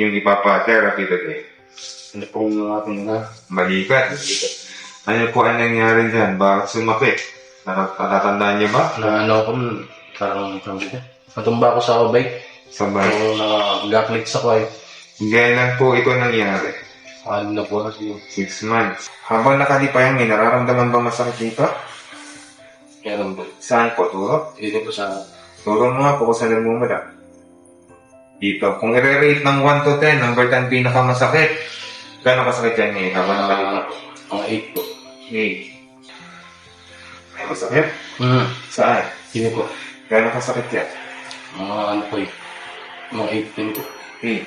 inyong ipapa-therapy today? Ano pong ating na? Balikat. Ano po ang nangyari dyan? Bakit sumakit? Natat- Natatandaan niyo ba? Na ano ko, parang sabi ko. Natumba ako sa bike. So, nag-glitch ako eh. Kailan po ito nangyari? Ano na po kasi. Six months. Habang nakalipayan, may nararamdaman ba masakit dito? Meron po. Saan po? Turo? Dito po sa... Turo mo nga po kung saan nagmumula. Dito. Kung i-rate ng 1 to 10, number 10 pinakamasakit. Gano'ng kasakit yan ngayon habang nakalipa? Mga mga 8 po. Hey. May masakit? Hmm. Saan? Dito po. Gano'ng kasakit yan? Mga ano po eh. Mga 8 din po. Hey.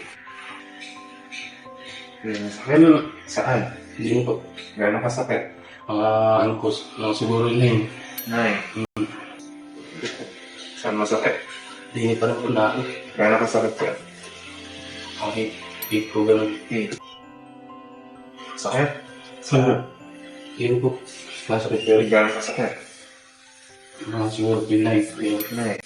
May masakit? Hmm. Saan? Dito po. Gano'ng kasakit? Mga ano po, mga siguro lane. Nine. Saan masakit? Dini pa rin po na ako. Gano'ng kasakit yan? Mga 8. 8 po ganun. Hey. Sakit? Saan? Dito po. Masakit pero Gano'ng kasakit? mga siguro pinay. Yun. Nine.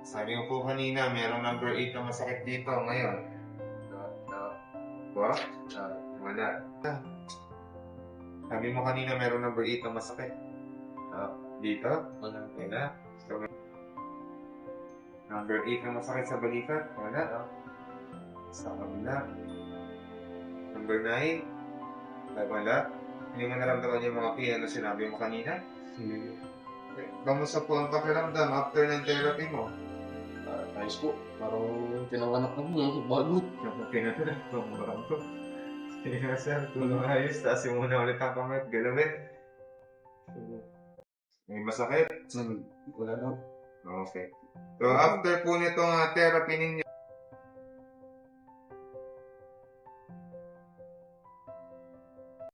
Sabi ko po kanina, merong number 8 na masakit dito ngayon. Ba? Wala. Sabi mo kanina merong number 8 na masakit. Dito? Wala. Wala. So, number 8 na masakit sa balikat? Wala. Sa kabila. Number 9? Wala. Hindi mo naramdaman yung mga piya na sinabi mo kanina? Hindi. Kamusta po ang pakiramdam after ng therapy mo? Ah, ayos po. Parang tinawanak na mo. Bagot. Yung pinatira, pumurang ko. Kaya sir, tulong ayos, taas mo muna ulit ang kamay at galawin. May masakit? Wala na. Okay. So after po nitong uh, therapy ninyo,